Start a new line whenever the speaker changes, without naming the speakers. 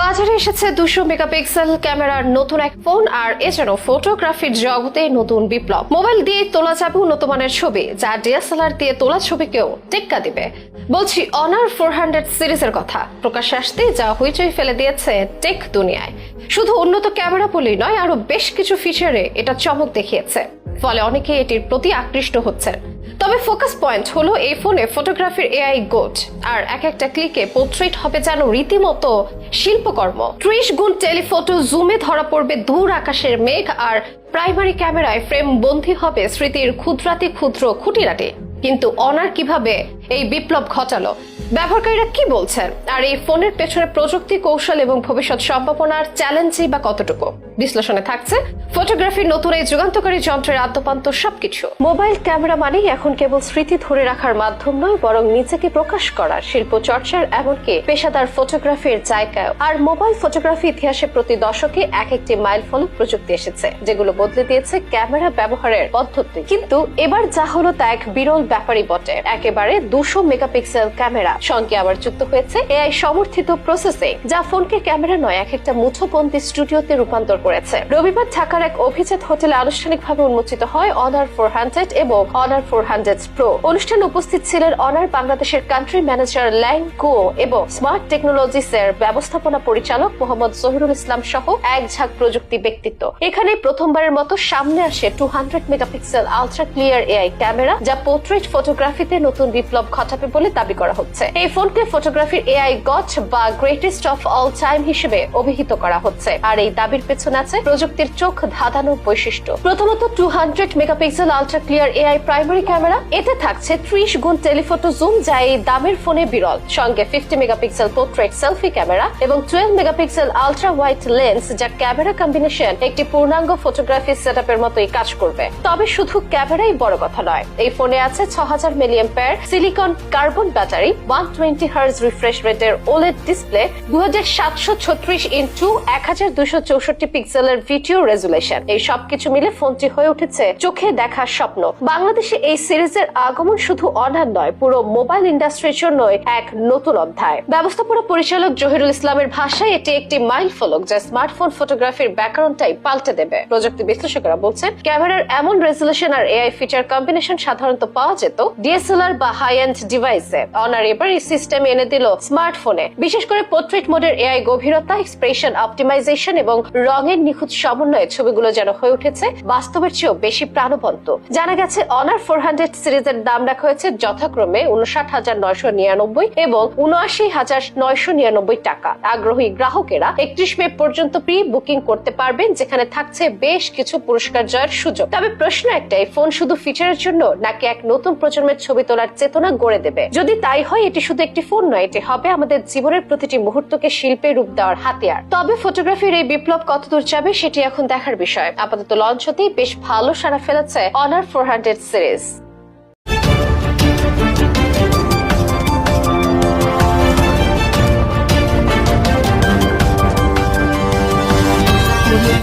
বাজারে এসেছে দুশো মেগাপিক্সেল ক্যামেরার নতুন এক ফোন আর এছাড়াও ফটোগ্রাফির জগতে নতুন বিপ্লব। মোবাইল দিয়ে তোলা যাবে উন্নত মানের ছবি, যা ডিএসএলআর দিয়ে তোলা ছবিকেও টেক্কা দিবে। বলছি অনার ফোর হান্ড্রেড সিরিজের কথা। প্রকাশ্যে আসতে যা হইচই ফেলে দিয়েছে টেক দুনিয়ায়। শুধু উন্নত ক্যামেরা বলেই নয়, আরও বেশ কিছু ফিচারে এটা চমক দেখিয়েছে। ফলে অনেকে এটির প্রতি আকৃষ্ট হচ্ছেন। তবে ফোকাস পয়েন্ট হলো এই ফোনে ফটোগ্রাফির এআই গোট আর এক একটা ক্লিকে পোর্ট্রেট হবে যেন রীতিমতো শিল্পকর্ম। ত্রিশ গুণ টেলিফটো জুমে ধরা পড়বে দূর আকাশের মেঘ, আর প্রাইমারি ক্যামেরায় ফ্রেম বন্দী হবে স্মৃতির ক্ষুদ্রাতি ক্ষুদ্র খুঁটিনাটি। কিন্তু অনার কীভাবে এই বিপ্লব ঘটালো? ব্যবহারকারীরা কি বলছেন আর এই ফোনের পেছনে প্রযুক্তি, কৌশল এবং ভবিষ্যৎ সম্ভাবনার চ্যালেঞ্জই বা কতটুকু? বিশ্লেষণে থাকছে ফটোগ্রাফির নতুন এই যুগান্তকারী যন্ত্রের আদ্যপান্ত সবকিছু। মোবাইল ক্যামেরা মানেই এখন কেবল স্মৃতি ধরে রাখার মাধ্যম নয়, বরং নিজেকে প্রকাশ করার, শিল্প চর্চার, এমনকি পেশাদার ফটোগ্রাফির জায়গায় আর মোবাইল ফটোগ্রাফি ইতিহাসে প্রতি দশকে এক একটি মাইল ফলক প্রযুক্তি এসেছে, যেগুলো বদলে দিয়েছে ক্যামেরা ব্যবহারের পদ্ধতি। কিন্তু এবার যা হলো তা এক বিরল ব্যাপারই বটে। একেবারে দুশো মেগাপিক্সেল ক্যামেরা। সঙ্গে আবার যুক্ত হয়েছে এআই সমর্থিত প্রসেসিং, যা ফোনকে ক্যামেরা নয়, এক একটা মুঠোবন্দি স্টুডিওতে রূপান্তর করেছে। রবিবার ঢাকার এক অভিজাত হোটেলে আনুষ্ঠানিকভাবে উন্মোচিত হয় অনার ফোর হান্ড্রেড এবং অনার ফোর হান্ড্রেড প্রো অনুষ্ঠানে উপস্থিত ছিলেন অনার বাংলাদেশের কান্ট্রি ম্যানেজার ল্যাং কুও এবং স্মার্ট টেকনোলজিস এর ব্যবস্থাপনা পরিচালক মোহাম্মদ জহিরুল ইসলাম সহ এক ঝাঁক প্রযুক্তি ব্যক্তিত্ব। এখানে প্রথমবারের মতো সামনে আসে two hundred megapixel ultra clear AI camera, যা পোর্ট্রেট ফটোগ্রাফিতে নতুন বিপ্লব ঘটাবে বলে দাবি করা হচ্ছে। এই ফোনকে ফটোগ্রাফির এআই গট বা গ্রেটেস্ট অফ অল টাইম হিসেবে অভিহিত করা হচ্ছে। আর এই দাবির পেছনে আছে প্রযুক্তির চোখ ধাঁধানো বৈশিষ্ট্য। প্রথমত two hundred megapixel ultra clear AI primary camera এতে থাকছে ত্রিশ গুণ টেলিফটো জুম যা এই দামের ফোনে বিরল। সঙ্গে fifty megapixel portrait selfie camera এবং twelve megapixel ultra wide lens যা ক্যামেরা কম্বিনেশন একটি পূর্ণাঙ্গ ফটোগ্রাফি সেট আপের মতোই কাজ করবে। তবে শুধু ক্যামেরাই বড় কথা নয়। এই ফোনে আছে ছ হাজার প্যার silicon carbon battery one twenty hertz refresh রেটের ডিসপ্লে পিক্সেলের ভিডিও রেজুলেশন এই মিলে ফোনটি হয়ে উঠেছে চোখে দেখার স্বপ্ন। বাংলাদেশে এই সিরিজের আগমন শুধু অনার নয়, পুরো মোবাইল ইন্ডাস্ট্রির এক নতুন অধ্যায়। ব্যবস্থাপনা পরিচালক জহিরুল ইসলামের ভাষায় এটি একটি মাইল ফলক যা স্মার্টফোন ফটোগ্রাফির ব্যাকরণটাই পাল্টে দেবে। প্রযুক্তি বিশ্লেষকরা বলছেন, ক্যামেরার এমন রেজুলেশন আর এআই ফিচার কম্বিনেশন সাধারণত পাওয়া যেত ডিএসএলআর বা হাই এন্ড ডিভাইসে অনার এবার এই সিস্টেম এনে দিল স্মার্টফোনে। বিশেষ করে পোর্ট্রেট মোডের এআই গভীরতা এক্সপ্রেশন অপটিমাইজেশন এবং রঙের নিখুঁত সমন্বয়ে ছবিগুলো যেন হয়ে উঠেছে, বাস্তবের চেয়েও বেশি প্রাণবন্ত। জানা গেছে অনার ফোর হান্ড্রেড সিরিজের দাম রাখা হয়েছে যথাক্রমে উনষাট হাজার নয়শো নিরানব্বই এবং উনআশি হাজার নয়শো নিরানব্বই টাকা। আগ্রহী গ্রাহকেরা একত্রিশ মে পর্যন্ত প্রি বুকিং করতে পারবেন, যেখানে থাকছে বেশ কিছু পুরস্কার জয়ের সুযোগ। তবে প্রশ্ন একটাই ফোন শুধু ফিচারের জন্য নাকি এক নতুন প্রজন্মের ছবি তোলার চেতনা গড়ে দেবে? যদি তাই হয় এটি শুধু একটি ফোন নয়, এটি হবে আমাদের জীবনের প্রতিটি মুহূর্তকে শিল্পে রূপ দেওয়ার হাতিয়ার। তবে ফটোগ্রাফির এই বিপ্লব কতদূর যাবে সেটি এখন দেখার বিষয়। আপাতত লঞ্চ হতেই বেশ ভালো সারা ফেলেছে অনার ফোর হান্ড্রেড সিরিজ